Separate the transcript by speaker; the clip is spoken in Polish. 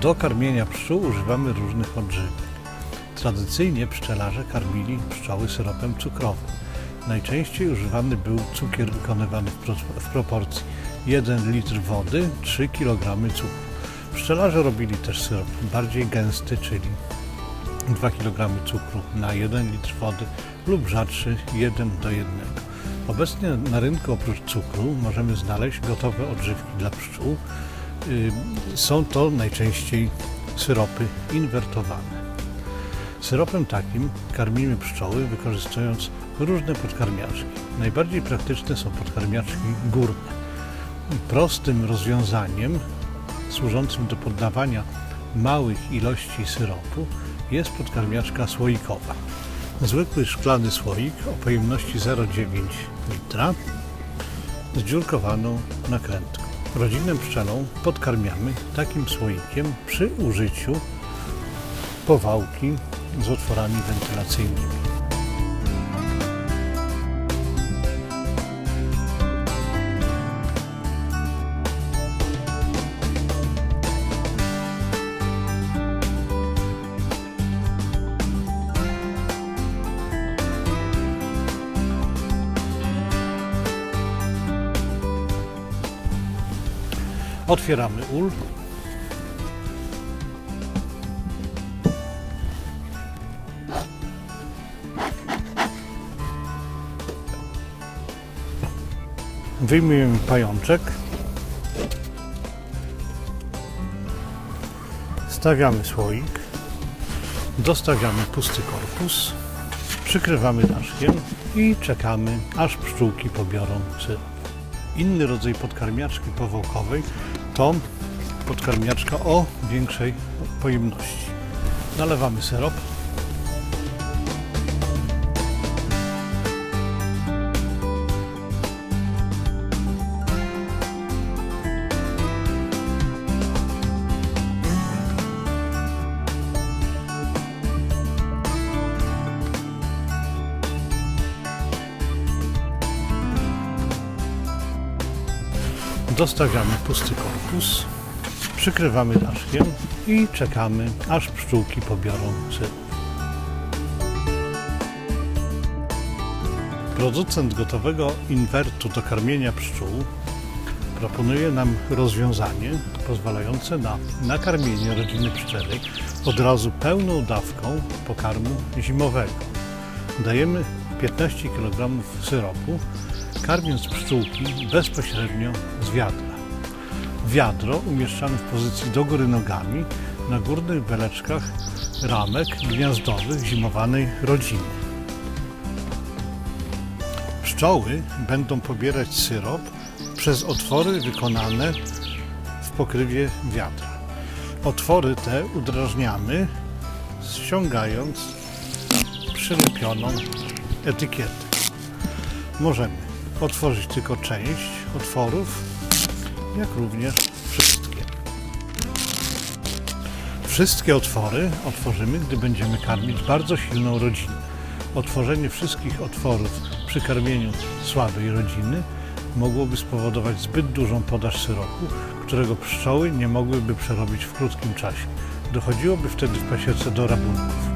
Speaker 1: Do karmienia pszczół używamy różnych odżywek. Tradycyjnie pszczelarze karmili pszczoły syropem cukrowym. Najczęściej używany był cukier wykonywany w, pro, w proporcji 1 litr wody, 3 kg cukru. Pszczelarze robili też syrop bardziej gęsty, czyli 2 kg cukru na 1 litr wody lub rzadszy 1 do 1. Obecnie na rynku oprócz cukru możemy znaleźć gotowe odżywki dla pszczół. Ym, Są to najczęściej syropy inwertowane. Syropem takim karmimy pszczoły wykorzystując różne podkarmiaczki. Najbardziej praktyczne są podkarmiaczki górne. Prostym rozwiązaniem służącym do poddawania małych ilości syropu jest podkarmiaczka słoikowa. Zwykły szklany słoik o pojemności 0,9 litra z dziurkowaną nakrętką. Rodzinę pszczelą podkarmiamy takim słoikiem przy użyciu powałki z otworami wentylacyjnymi. Otwieramy ul. Wyjmujemy pajączek. Stawiamy słoik. Dostawiamy pusty korpus. Przykrywamy daszkiem i czekamy, aż pszczółki pobiorą syrop. Inny rodzaj podkarmiaczki powłokowej to podkarmiaczka o większej pojemności. Nalewamy syrop. Dostawiamy pusty korpus, przykrywamy daszkiem i czekamy, aż pszczółki pobiorą syrop. Producent gotowego inwertu do karmienia pszczół proponuje nam rozwiązanie pozwalające na nakarmienie rodziny pszczelej od razu pełną dawką pokarmu zimowego. Dajemy 15 kg syropu, karmiąc pszczółki bezpośrednio wiadra. Wiadro umieszczamy w pozycji do góry nogami na górnych beleczkach ramek gniazdowych zimowanej rodziny. Pszczoły będą pobierać syrop przez otwory wykonane w pokrywie wiadra. Otwory te udrażniamy, ściągając przylepioną etykietę. Możemy otworzyć tylko część otworów, jak również wszystkie. Wszystkie otwory otworzymy, gdy będziemy karmić bardzo silną rodzinę. Otworzenie wszystkich otworów przy karmieniu słabej rodziny mogłoby spowodować zbyt dużą podaż syropu, którego pszczoły nie mogłyby przerobić w krótkim czasie. Dochodziłoby wtedy w pasiece do rabunków.